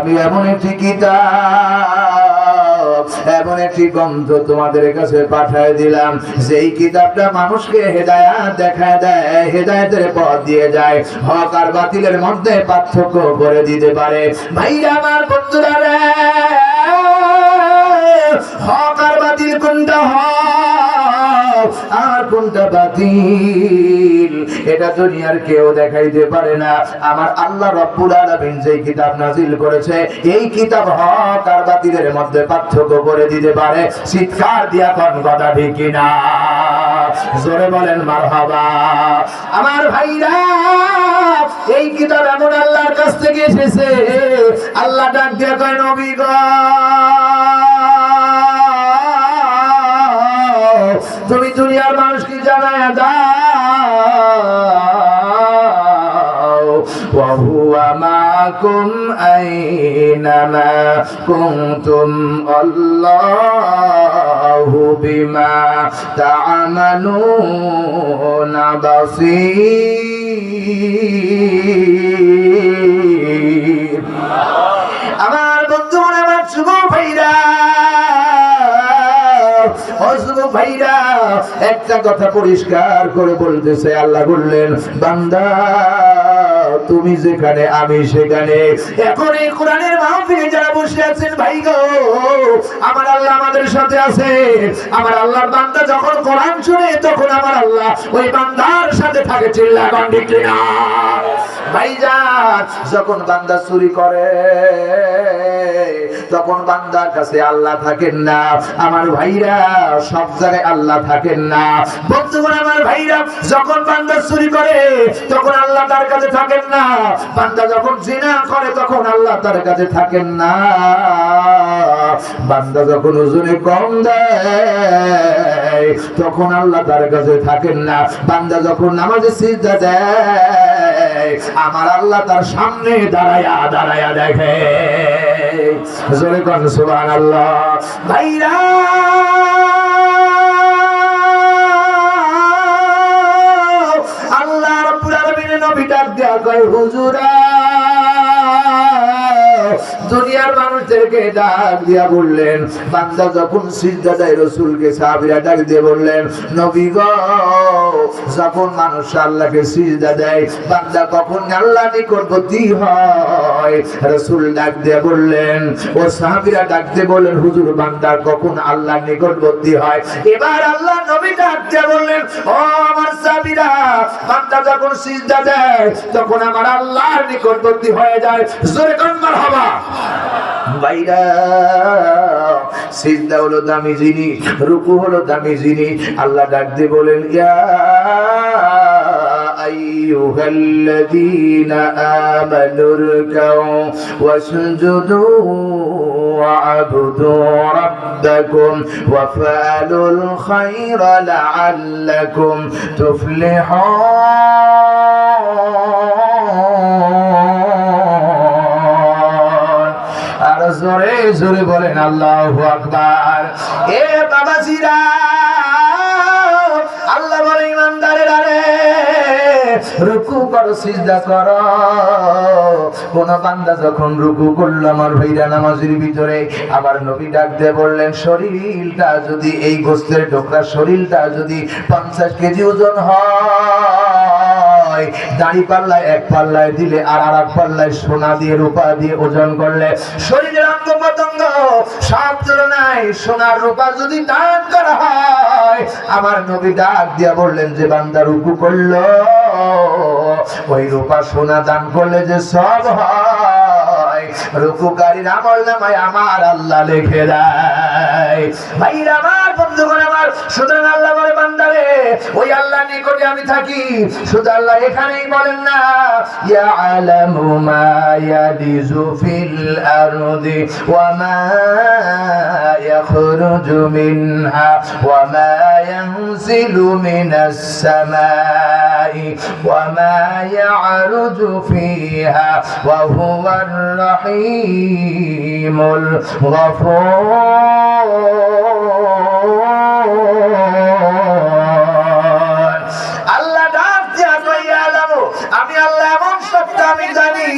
আমি এমন একটি কিতাব, এমন একটি গ্রন্থ তোমাদের কাছে পাঠায় দিলাম। যেই কিতাবটা মানুষকে হেদায়াত দেখায় দেয়, হেদায়েতের পথ দিয়ে যায়। হক আর বাতিলের মধ্যে পার্থক্য করে দিতে পারে। ভাইরা আমার বন্ধুরা রে, হক আর বাতিল কোনটা হক? আর কোনটা বাতিল? এটা দুনিয়ার কেউ দেখাইতে পারে না। আমার আল্লাহ রব্বুল আলামিন যেই কিতাব নাজিল করেছে, এই কিতাব হক আর বাতিলের মধ্যে পার্থক্য করে দিতে পারে। চিৎকার দিয়া কোন কথা ঠিক কিনা? জোরে বলেন, মারহাবা। আমার ভাইরা, এই কিতাব এমন আল্লাহর কাছ থেকে এসেছে। আল্লাহ ডাক দিয়া কয়, নবী গো, তুমি দুনিয়ার মানুষকে জানায় দাও। وهو معكم أينما كنتم الله بما تعملون بصير আমার বন্ধু আমার শুভ ভাইরা অশুভ ভাইরা একটা কথা পরিষ্কার করে বলতেছে আল্লাহ বললেন বান্দা তুমি যেখানে, আমি সেখানে। এখন এই কোরআনের মাহফিলে যারা বসে আছেন, ভাই আমার আল্লাহ আমাদের সাথে আছে আমার আল্লাহর বান্দা যখন কোরআন শুনে, তখন আমার আল্লাহ ওই বান্দার সাথে থাকে, চিল্লা গন্ডি কিনা? ভাইজান যখন বান্দা চুরি করে, তখন বান্দার কাছে আল্লাহ থাকেন না। আমার ভাইরা সব জায়গায় আল্লাহ থাকেন না। বন্ধুগণ, আমার ভাইরা, যখন বান্দা চুরি করে, তখন আল্লাহ তার কাছে থাকেন না। বান্দা যখন জিনা করে, তখন আল্লাহ তার কাছে থাকেন না। বান্দা যখন ওজনে কম দেয়, তখন আল্লাহ তার কাছে থাকেন না। বান্দা যখন নামাজে সিজদা দেয়, আমার আল্লাহ তার সামনে দাঁড়ায়া দাঁড়ায়া দেখে। জোরে কন সুবহানাল্লাহ। ভাইরা! কয়, হুজুরা, দুনিয়ার মানুষদেরকে ডাক দিয়া বললেন। বান্দা যখন সিদ্ধাদাই রসুলকে সাহাবিরা ডাক দিয়ে বললেন, নবী গ, যখন মানুষ আল্লাহকে সিজদা দেয়, বান্দা কখন আল্লাহ নিকটবর্তী হয়? নিকটবর্তী তখন আমার নিকটবর্তী হয়ে যায়। দামি জিনিস, রুকু হলো দামি জিনিস। আল্লাহ ডাক দিয়ে বলেন ইয়া أيها الذين آمنوا اركعوا واسجدوا واعبدوا ربكم وفعلوا الخير لعلكم تفلحون আর জোরে জোরে বলেন আল্লাহ আকবার এ বাবাজিরা রুকু করো, সিজদা করো। কোন বান্দা যখন রুকু করল, আমার ভাইরা নামাজের ভিতরে, আমার নবী ডাক দিয়ে বললেন, শরীরটা যদি এই গোস্তের ঢোকরা শরীরটা যদি পঞ্চাশ কেজি ওজন হয়, দাড়ি পাল্লায় এক পাল্লায় দিলে আর আর এক পাল্লায় সোনা দিয়ে, রূপা দিয়ে ওজন করলে শরীরের অঙ্গ পতঙ্গ সব তুলনায় সোনার রূপা যদি দান করা হয়, আমার নবী ডাক দিয়া বললেন, যে বান্দা রুকু করল ওই রূপা সোনা দান করলে যে সব হয়। রুকুকারীর আমল নামায় আমার আল্লাহ লিখে দেয়। ভাইরা আমার বন্ধুগণ আমার, সুতরাং আল্লাহ বলে, বান্দারে, ওই আল্লাহ নিকটে আমি থাকি। শুধু আল্লাহ এখানেই বলেন না, ইয়ালামু মা ইয়ালিজু ফিল আরদি ওয়া মা ইয়াখরুজু মিনহা ওয়া মা ইয়ানজিলু মিনাস সামাই يعرج فيها وهو الرحيم الغفور. الله রাহিমুল يا আমি আল্লাহ এমন সত্য আমি জানি।